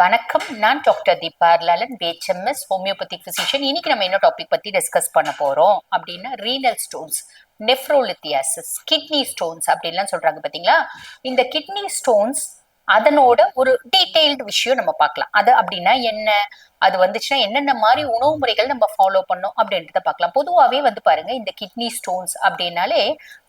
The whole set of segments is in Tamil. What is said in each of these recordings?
வணக்கம். நான் டாக்டர் தீபார்லாலன் பிஹெச்எம்எஸ் ஹோமியோபதிக் ஃபிசிஷியன் இன்னைக்கு நம்ம என்ன டாபிக் பத்தி டிஸ்கஸ் பண்ண போறோம் அப்படின்னா renal stones nephrolithiasis kidney stones அப்படின்லாம் சொல்றாங்க பாத்தீங்களா? இந்த கிட்னி ஸ்டோன்ஸ் அதனோட ஒரு டீடைல்டு விஷயம் நம்ம பார்க்கலாம். அது அப்படின்னா என்ன? அது வந்துச்சுன்னா என்னென்ன மாதிரி உணவு முறைகள் நம்ம ஃபாலோ பண்ணோம் அப்படின்றத பார்க்கலாம். பொதுவாகவே வந்து பாருங்க இந்த கிட்னி ஸ்டோன்ஸ் அப்படின்னாலே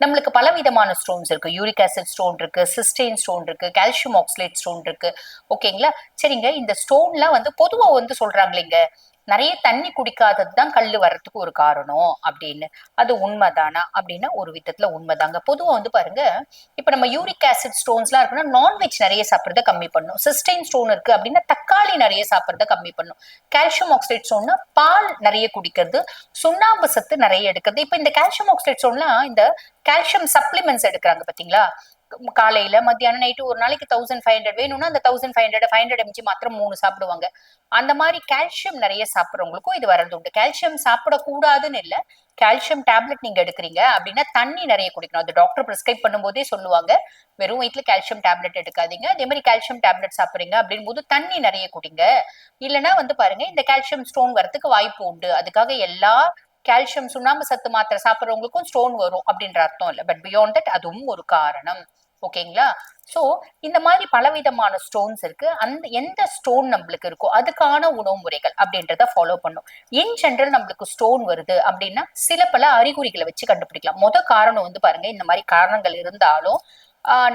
நம்மளுக்கு பல விதமான ஸ்டோன்ஸ் இருக்கு. யூரிக் ஆசிட் ஸ்டோன் இருக்கு சிஸ்டைன் ஸ்டோன் இருக்கு கால்சியம் ஆக்சிலேட் ஸ்டோன் இருக்கு. ஓகேங்களா சரிங்க. இந்த ஸ்டோன்லாம் வந்து பொதுவா வந்து சொல்றாங்களேங்க நிறைய தண்ணி குடிக்காதது தான் கல் வர்றதுக்கு ஒரு காரணம் அப்படின்னு. அது உண்மைதானா அப்படின்னா ஒரு விதத்துல உண்மைதாங்க. பொதுவாக வந்து பாருங்க இப்ப நம்ம யூரிக் ஆசிட் ஸ்டோன்ஸ்லாம் இருக்குன்னா நான்வெஜ் நிறைய சாப்பிட்றத கம்மி பண்ணும். சிஸ்டைன் ஸ்டோன் இருக்கு அப்படின்னா தக்காளி நிறைய சாப்பிட்றத கம்மி பண்ணும். கால்சியம் ஆக்சைட் சோன்னா பால் நிறைய குடிக்கிறது சுண்ணாம்பு சத்து நிறைய எடுக்கிறது. இப்ப இந்த கால்சியம் ஆக்சைட் ஸ்டோன்லாம் இந்த கால்சியம் சப்ளிமெண்ட்ஸ் எடுக்கிறாங்க பாத்தீங்களா? காலையில மத்தியானம் நைட்டு ஒரு நாளைக்கு தௌசண்ட் ஃபைவ் ஹண்ட்ரட் வேணும்னா அந்த thousand five hundred five hundred MG மாத்திரம் மூணு சாப்பிடுவாங்க. அந்த மாதிரி கால்சியம் நிறைய சாப்பிட்றவங்களுக்கும் இது வரது உண்டு. கால்சியம் சாப்பிடக்கூடாதுன்னு இல்லை கால்சியம் டேப்லெட் நீங்க எடுக்கிறீங்க அப்படின்னா தண்ணி நிறைய குடிக்கணும். அது டாக்டர் பிரிஸ்கிரைப் பண்ணும்போதே சொல்லுவாங்க வெறும் வயிற்றுல கால்சியம் டேப்லெட் எடுக்காதீங்க அதே மாதிரி கால்சியம் டேப்லெட் சாப்பிட்றீங்க அப்படின் போது தண்ணி நிறைய குடிங்க. இல்லைன்னா வந்து பாருங்க இந்த கால்சியம் ஸ்டோன் வரதுக்கு வாய்ப்பு உண்டு. அதுக்காக எல்லா கால்சியம் சுண்ணாம்பு சத்து மாத்திரை சாப்பிட்றவங்களுக்கும் ஸ்டோன் வரும் அப்படின்ற அர்த்தம் இல்லை. பட் பியாண்ட் தட் அதுவும் ஒரு காரணம். ஓகேங்களா? ஸோ இந்த மாதிரி பலவிதமான ஸ்டோன்ஸ் இருக்கு. அந்த எந்த ஸ்டோன் நம்மளுக்கு இருக்கோ அதுக்கான உணவு முறைகள் அப்படின்றத ஃபாலோ பண்ணும். இன் ஜென்ரல் நம்மளுக்கு ஸ்டோன் வருது அப்படின்னா சில பல அறிகுறிகளை வச்சு கண்டுபிடிக்கலாம். முத காரணம் வந்து பாருங்க இந்த மாதிரி காரணங்கள் இருந்தாலும்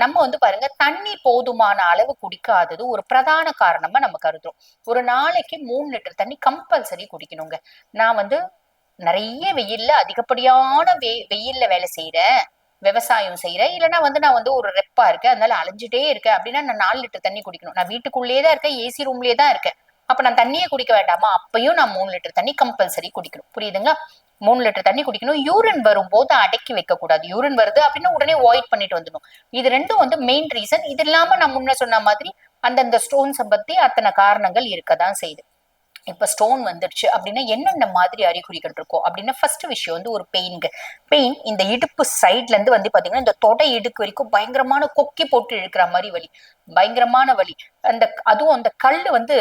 நம்ம வந்து பாருங்க தண்ணி போதுமான அளவு குடிக்காதது ஒரு பிரதான காரணமா நம்ம கருதுறோம். ஒரு நாளைக்கு மூணு லிட்டர் தண்ணி கம்பல்சரி குடிக்கணுங்க. நான் வந்து நிறைய வெயில்ல அதிகப்படியான வெ வெயில்ல வேலை செய்யறேன் விவசாயம் செய்யறேன் இல்லைன்னா வந்து நான் வந்து ஒரு ரெப்பா இருக்கேன். அதனால அலைஞ்சிட்டே இருக்கேன். அப்படின்னா நான் நாலு லிட்டர் தண்ணி குடிக்கணும். நான் வீட்டுக்குள்ளேயே தான் இருக்கேன். ஏசி ரூம்லயே தான் இருக்கேன். அப்ப நான் தண்ணியே குடிக்க வேண்டாமா? அப்பயும் நான் மூணு லிட்டர் தண்ணி கம்பல்சரி குடிக்கணும். புரியுதுங்களா? மூணு லிட்டர் தண்ணி குடிக்கணும். யூரின் வரும்போது அடக்கி வைக்க கூடாது யூரின் வருது அப்படின்னா உடனே அவாய்ட் பண்ணிட்டு வந்துடும் இது ரெண்டும் வந்து மெயின் ரீசன் இது இல்லாம நான் முன்ன சொன்ன மாதிரி அந்தந்த ஸ்டோன்ஸை பத்தி அத்தனை காரணங்கள் இருக்கதான் செய்யுது. இப்ப ஸ்டோன் வந்துடுச்சு அப்படின்னா என்னென்ன மாதிரி அறிகுறிகள் இருக்கும் அப்படின்னா ஃபர்ஸ்ட் விஷயம் வந்து ஒரு பெயின்ங்க பெயின் இந்த இடுப்பு சைட்ல இருந்து வந்து பாத்தீங்கன்னா இந்த தொடை இடுக்கு வரைக்கும் பயங்கரமான கொக்கி போட்டு இழுக்கிற மாதிரி வலி. பயங்கரமான வலி. அந்த அதுவும் அந்த கல் வந்து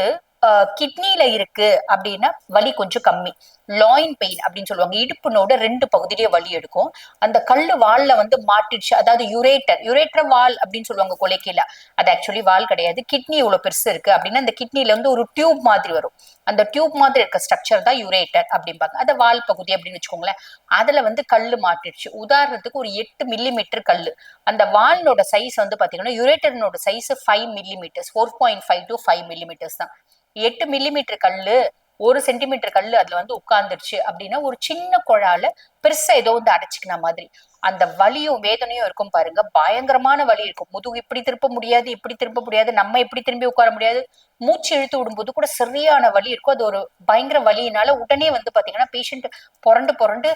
கிட்னில இருக்கு அப்படின்னா வலி கொஞ்சம் கம்மி. லாயின் பெயின் அப்படின்னு சொல்லுவாங்க. இடுப்புனோட ரெண்டு பகுதியிலேயே வலி எடுக்கும். அந்த கல்லு வால்ல வந்து மாட்டிடுச்சு. அதாவது யுரேட்டர் யுரேட்டர் வால் அப்படின்னு சொல்லுவாங்க கொலைக்கீழ அது ஆக்சுவலி வால் கிடையாது. கிட்னி இவ்வளவு பெருசு இருக்கு அப்படின்னா அந்த கிட்னில வந்து ஒரு டியூப் மாதிரி வரும். அந்த டியூப் மாதிரி இருக்க ஸ்ட்ரக்சர் தான் யுரேட்டர் அப்படிம்பாங்க. அதை வால் பகுதி அப்படின்னு வச்சுக்கோங்களேன். அதுல வந்து கல்லு மாட்டிடுச்சு. உதாரணத்துக்கு ஒரு எட்டு மில்லி மீட்டர் கல்லு. அந்த வால்னோட சைஸ் வந்து பாத்தீங்கன்னா யுரேட்டர்னோட size five millimetres four point five to five millimetres தான். எட்டு மில்லிமீட்டர் கல்லு ஒரு சென்டிமீட்டர் கல்லு அதுல வந்து உட்கார்ந்துருச்சு அப்படின்னா ஒரு சின்ன குழால பெருசா ஏதோ வந்து அடைச்சிக்கின மாதிரி. அந்த வலியும் வேதனையும் இருக்கும் பாருங்க. பயங்கரமான வலி இருக்கும். முதுகு இப்படி திருப்ப முடியாது இப்படி திருப்ப முடியாது நம்ம இப்படி திரும்பி உட்கார முடியாது. மூச்சு இழுத்து விடும்போது கூட சரியான வலி இருக்கும். அது ஒரு பயங்கர வலியினால உடனே வந்து பாத்தீங்கன்னா பேஷண்ட் புரண்டு புரண்டு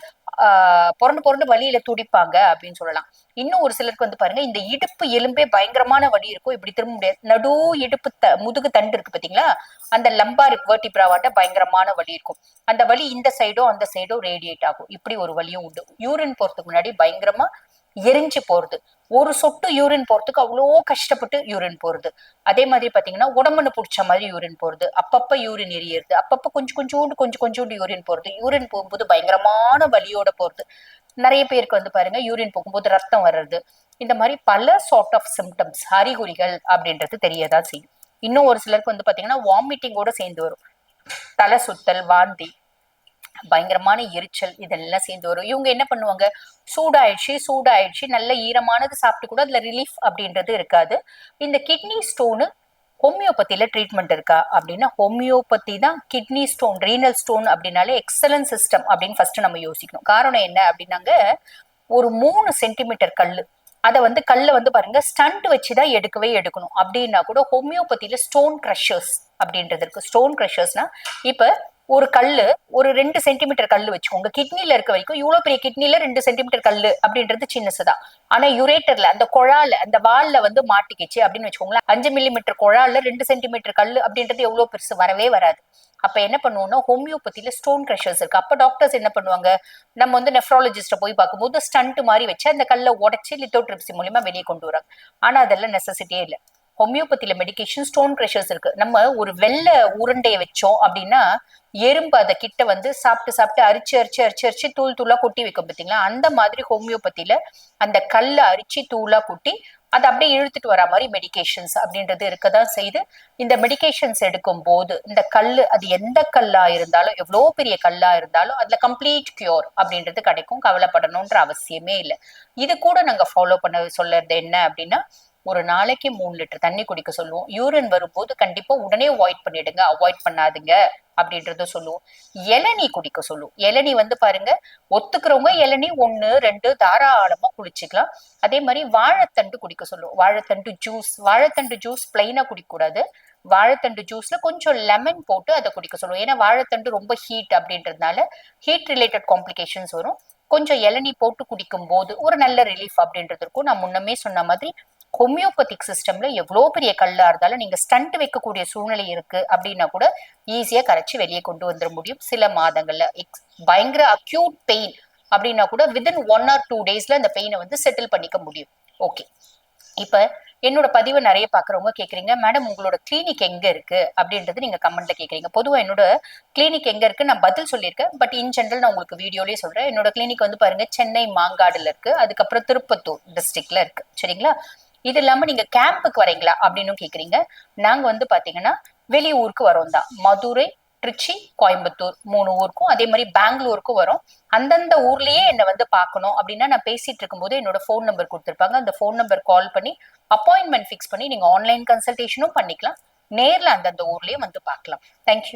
புரண்டு புரண்டு வலியில துடிப்பாங்க அப்படின்னு சொல்லலாம். இன்னும் ஒரு சிலருக்கு வந்து பாருங்க இந்த இடுப்பு எலும்பே பயங்கரமான வலி இருக்கும். இப்படி திரும்ப முடியாது. நடு இடுப்பு த முதுகு தண்டு இருக்கு பாத்தீங்களா? அந்த லம்பார் வேர்டிப்ராவாட்ட பயங்கரமான வலி இருக்கும். அந்த வலி இந்த சைடோ அந்த சைடோ ரேடியேட் ஆகும். இப்படி ஒரு வலியும் உண்டு. யூரின் போறதுக்கு முன்னாடி பயங்கரமா எரிஞ்சு போறது. ஒரு சொட்டு யூரின் போறதுக்கு அவ்வளோ கஷ்டப்பட்டு யூரின் போறது. அதே மாதிரி பாத்தீங்கன்னா உடம்புன்னு பிடிச்ச மாதிரி யூரின் போறது. அப்பப்ப யூரின் எரியறது. அப்பப்ப கொஞ்சம் கொஞ்சோண்டு கொஞ்சம் கொஞ்சோண்டு யூரின் போறது. யூரின் போகும்போது பயங்கரமான வலியோட போறது. நிறைய பேருக்கு வந்து பாருங்க யூரின் போகும்போது ரத்தம் வர்றது. இந்த மாதிரி பல சார்ட் ஆஃப் சிம்டம்ஸ் அறிகுறிகள் அப்படின்றது தெரியதான் செய்யும். இன்னும் ஒரு சிலருக்கு வந்து பாத்தீங்கன்னா வாமிட்டிங்கோட சேர்ந்து வரும். தலை சுத்தல் வாந்தி பயங்கரமான எரிச்சல் இதெல்லாம் சேர்ந்து வரும். இவங்க என்ன பண்ணுவாங்க? சூடாயிடுச்சு சூடாயிடுச்சு நல்ல ஈரமானது சாப்பிட்டு கூட அதுல ரிலீஃப் அப்படின்றது இருக்காது. இந்த கிட்னி ஸ்டோனு ஹோமியோபதியில ட்ரீட்மெண்ட் இருக்கா? அப்படின்னா ஹோமியோபதி தான் கிட்னி ஸ்டோன் ரீனல் ஸ்டோன் அப்படின்னாலே எக்ஸலன்ட் சிஸ்டம் அப்படின்னு ஃபர்ஸ்ட் நம்ம யோசிக்கணும். காரணம் என்ன அப்படின்னாங்க ஒரு மூணு சென்டிமீட்டர் கல் அதை வந்து கல்ல வந்து பாருங்க ஸ்டண்ட் வச்சுதான் எடுக்கவே எடுக்கணும். அப்படின்னா கூட ஹோமியோபதியில ஸ்டோன் க்ரஷர்ஸ் அப்படின்றது இருக்கு. ஸ்டோன் க்ரஷர்ஸ்னா இப்போ ஒரு கல்லு ஒரு ரெண்டு சென்டிமீட்டர் கல்லு வச்சுக்கோங்க கிட்னில இருக்க வரைக்கும் இவ்வளவு பெரிய கிட்னில ரெண்டு சென்டிமீட்டர் கல்லு அப்படின்றது சின்னசுதான் ஆனா யுரேட்டர்ல அந்த குழால அந்த வால்ல வந்து மாட்டிக்கிச்சு அப்படின்னு வச்சுக்கோங்களேன். அஞ்சு மில்லிமீட்டர் குழால ரெண்டு சென்டிமீட்டர் கல்லு அப்படின்றது எவ்வளவு பெருசு? வரவே வராது. அப்ப என்ன பண்ணுவோம்னா ஹோமியோபதியில ஸ்டோன் கிரஷர்ஸ் இருக்கு. அப்ப டாக்டர்ஸ் என்ன பண்ணுவாங்க? நம்ம வந்து நெஃப்ராலஜிஸ்ட போய் பார்க்கும்போது ஸ்டண்ட் மாதிரி வச்சு அந்த கல்லை உடச்சி லித்தோட்ரிப்சி மூலியமா வெளியே கொண்டு வராங்க. ஆனா அதெல்லாம் நெசசிட்டியே இல்லை. ஹோமியோபதியில மெடிகேஷன் ஸ்டோன் கிரஷர்ஸ் இருக்கு. நம்ம ஒரு வெள்ளை உருண்டையை வச்சோம் அப்படின்னா எறும்பு அதை கிட்ட வந்து சாப்பிட்டு சாப்பிட்டு அரிச்சு அரிச்சு அரிச்சு அரிச்சு தூள் தூளா கொட்டி வைக்கும் பார்த்தீங்களா? அந்த மாதிரி ஹோமியோபதியில அந்த கல்லை அரிச்சு தூளா கொட்டி அதை அப்படியே இழுத்துட்டு வர மாதிரி மெடிகேஷன்ஸ் அப்படின்றது இருக்கதான் செய்து இந்த மெடிகேஷன்ஸ் எடுக்கும் போது இந்த கல்லு அது எந்த கல்லா இருந்தாலும் எவ்வளோ பெரிய கல்லா இருந்தாலும் அதுல கம்ப்ளீட் கியூர் அப்படின்றது கிடைக்கும். கவலைப்படணுன்ற அவசியமே இல்லை. இது கூட நாங்க ஃபாலோ பண்ண சொல்றது என்ன அப்படின்னா ஒரு நாளைக்கு மூணு லிட்டர் தண்ணி குடிக்க சொல்லுவோம். யூரின் வரும்போது கண்டிப்பா உடனே அவாய்ட் பண்ணிடுங்க. அவாய்ட் பண்ணாதுங்க அப்படின்றத சொல்லுவோம். இளநீ குடிக்க சொல்லுவோம். இளநீ வந்து பாருங்க ஒத்துக்கிறவங்க இளநீ ஒண்ணு ரெண்டு தாராளமா குடிச்சுக்கலாம். அதே மாதிரி வாழைத்தண்டு குடிக்க சொல்லுவோம். வாழைத்தண்டு ஜூஸ் வாழைத்தண்டு ஜூஸ் பிளைனா குடிக்கக்கூடாது. வாழைத்தண்டு ஜூஸ்ல கொஞ்சம் லெமன் போட்டு அதை குடிக்க சொல்லுவோம். ஏன்னா வாழைத்தண்டு ரொம்ப ஹீட் அப்படின்றதுனால ஹீட் ரிலேட்டட் காம்ப்ளிகேஷன்ஸ் வரும். கொஞ்சம் இளநீ போட்டு குடிக்கும் போது ஒரு நல்ல ரிலீஃப் அப்படின்றது இருக்கும். நான் முன்னமே சொன்ன மாதிரி ஹோமியோபதிக் சிஸ்டம்ல எவ்வளோ பெரிய கல்லா இருந்தாலும் நீங்க ஸ்டண்ட் வைக்கக்கூடிய சூழ்நிலை இருக்கு அப்படின்னா கூட ஈஸியா கரைச்சி வெளியே கொண்டு வந்துட முடியும். சில மாதங்கள்ல. எக்ஸ் பயங்கர அக்யூட் பெயின் அப்படின்னா கூட வித்தின் ஒன் ஆர் டூ டேஸ்ல அந்த பெயினை வந்து செட்டில் பண்ணிக்க முடியும். ஓகே இப்ப என்னோட பதிவை நிறைய பாக்குறவங்க கேக்குறீங்க மேடம் உங்களோட கிளினிக் எங்க இருக்கு? அப்படின்றது நீங்க கமெண்ட்ல கேக்குறீங்க. பொதுவா என்னோட கிளினிக் எங்க இருக்கு? நான் பதில் சொல்லியிருக்கேன். பட் இன் ஜென்ரல் நான் உங்களுக்கு வீடியோலயே சொல்றேன். என்னோட கிளினிக் வந்து பாருங்க சென்னை மாங்காடுல இருக்கு. அதுக்கப்புறம் திருப்பத்தூர் டிஸ்ட்ரிக்ட்ல இருக்கு. சரிங்களா? இது இல்லாம நீங்க கேம்புக்கு வரீங்களா அப்படின்னு கேக்குறீங்க. நாங்க வந்து பாத்தீங்கன்னா வெளியூருக்கு வரோம் தான் மதுரை திருச்சி கோயம்புத்தூர் மூணு ஊருக்கும் அதே மாதிரி பெங்களூருக்கும் வரும். அந்தந்த ஊர்லயே என்னை வந்து பார்க்கணும் அப்படின்னா நான் பேசிட்டு இருக்கும்போது என்னோட ஃபோன் நம்பர் கொடுத்துருப்பாங்க. அந்த ஃபோன் நம்பர் கால் பண்ணி அப்பாயின்மெண்ட் ஃபிக்ஸ் பண்ணி நீங்க ஆன்லைன் கன்சல்டேஷனும் பண்ணிக்கலாம். நேர்ல அந்தந்த ஊர்லயே வந்து பார்க்கலாம். தேங்க்யூ